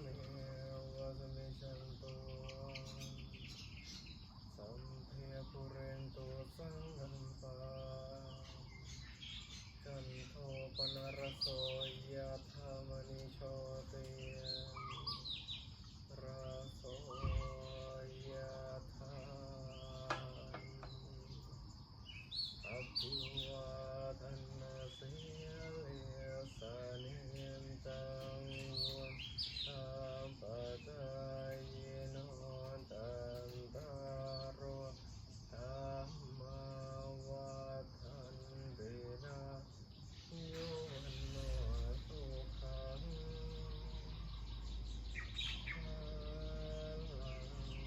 เมวะสเมชันโตสัมเพปุเรนโตสังกันปาจันโทปนรสโสยะธามณิโชติราโสยะธา อภิวาทนาสิเลสานิยตังวุฒาปจายโนตันตารโธรรมาวาทันเตนะโยนโนสุขังพลัง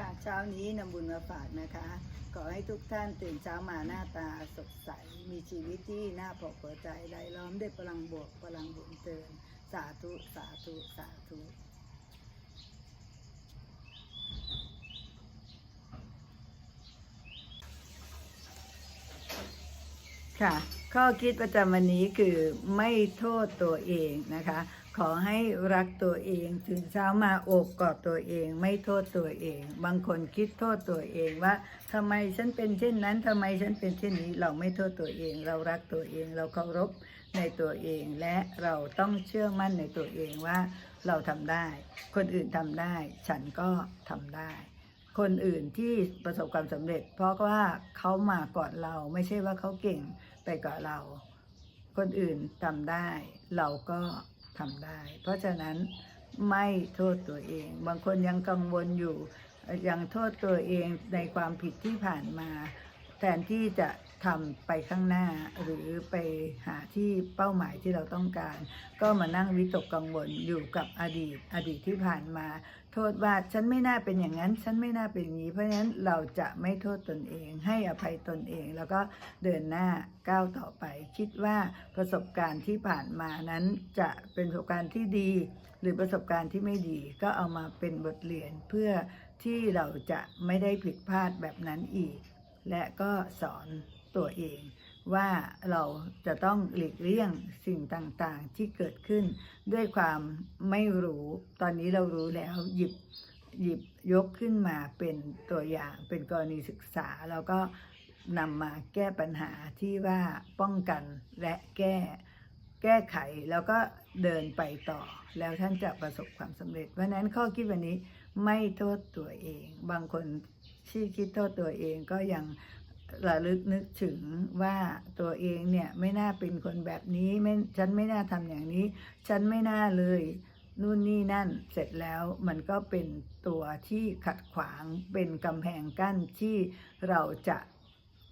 ค่ะ เช้านี้นำบุญมาฝากนะคะ ขอให้ทุกท่านตื่นเช้ามาหน้าตาสดใส มีชีวิตที่น่าพอพอใจไรายล้อมด้วยพลังบวกพลังบุญเตือนสาธุ สาธุ สาธุค่ะ ข้อคิดประจำวันนี้คือไม่โทษตัวเองนะคะ ขอให้รักตัวเองถึงเช้ามาโอบกอดตัวเองไม่โทษตัวเอง บางคนคิดโทษตัวเองว่าทำไมฉันเป็นเช่นนั้นทำไมฉันเป็นเช่นนี้เราไม่โทษตัวเอง เรารักตัวเองเราเคารพในตัวเองและเราต้องเชื่อมั่นในตัวเองว่า เราทำได้ คนอื่นทำได้ ฉันก็ทำได้ คนอื่นที่ประสบความสำเร็จ เพราะว่าเขามาก่อนเราไม่ใช่ว่าเขาเก่งไปกว่าเรา คนอื่นทำได้ เราก็ ทำได้ เพราะฉะนั้นไม่โทษตัวเอง บางคนยังกังวลอยู่ยังโทษตัวเองในความผิดที่ผ่านมา แทนที่จะ ทำไปข้างหน้า หรือไปหาที่เป้าหมายที่เราต้องการ ก็มานั่งวิตกกังวลอยู่กับอดีต อดีตที่ผ่านมา โทษว่าฉันไม่น่าเป็นอย่างนั้น ฉันไม่น่าเป็นอย่างนี้ เพราะฉะนั้นเราจะไม่โทษตนเอง ให้อภัยตนเอง แล้วก็เดินหน้าก้าวต่อไป คิดว่าประสบการณ์ที่ผ่านมานั้นจะเป็นประสบการณ์ที่ดี หรือประสบการณ์ที่ไม่ดี ก็เอามาเป็นบทเรียนเพื่อที่เราจะไม่ได้ผิดพลาดแบบนั้นอีก และก็สอน ตัวเองว่าเราจะต้องหลีกเลี่ยงสิ่งต่างๆที่เกิดขึ้น ด้วยความไม่รู้ตอนนี้เรารู้แล้วหยิบหยิบยกขึ้นมาเป็นตัวอย่างเป็นกรณีศึกษา แล้วก็นำมาแก้ปัญหาที่ว่าป้องกันและแก้แก้ไขแล้วก็เดินไปต่อ แล้วท่านจะประสบความสำเร็จเพราะฉะนั้นข้อคิดวันนี้ไม่โทษตัวเอง บางคนที่คิดโทษตัวเองก็ยัง ระลึกนึกถึงว่าตัวเองเนี่ยไม่น่าเป็นคนแบบนี้ไม่ฉันไม่น่าทำอย่างนี้ ฉันไม่น่าเลยนู่นนี่นั่นเสร็จแล้วมันก็เป็นตัวที่ขัดขวางเป็นกำแพงกั้นที่เราจะ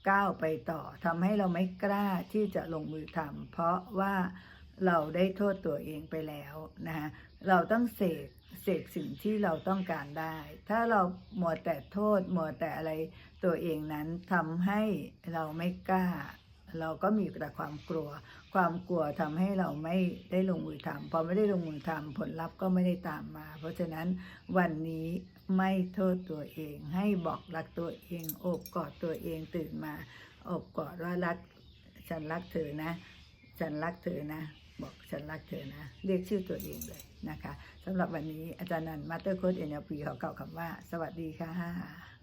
ก้าวไปต่อทำให้เราไม่กล้าที่จะลงมือทำเพราะว่า เราได้โทษตัวเองไปแล้วนะคะเราต้องเสกเสกสิ่งที่เราต้องการได้ ถ้าเราหมัวแต่โทษหมัวแต่อะไรตัวเองนั้นทำให้เราไม่กล้า เราก็มีแต่ความกลัว ความกลัวทำให้เราไม่ได้ลงมือทำพอไม่ได้ลงมือทำผลลัพธ์ก็ไม่ได้ตามมา เพราะฉะนั้นวันนี้ไม่โทษตัวเอง ให้บอกรักตัวเองโอบกอดตัวเองตื่นมาโอบกอดว่ารักฉันรักเธอนะ ฉันรักเธอนะ บอกฉันรักเธอนะ เรียกชื่อตัวเองเลยนะคะสำหรับวันนี้อาจารย์นันมาสเตอร์โค้ดเอ็นเอลพีขอกล่าวคำว่า สวัสดีค่ะ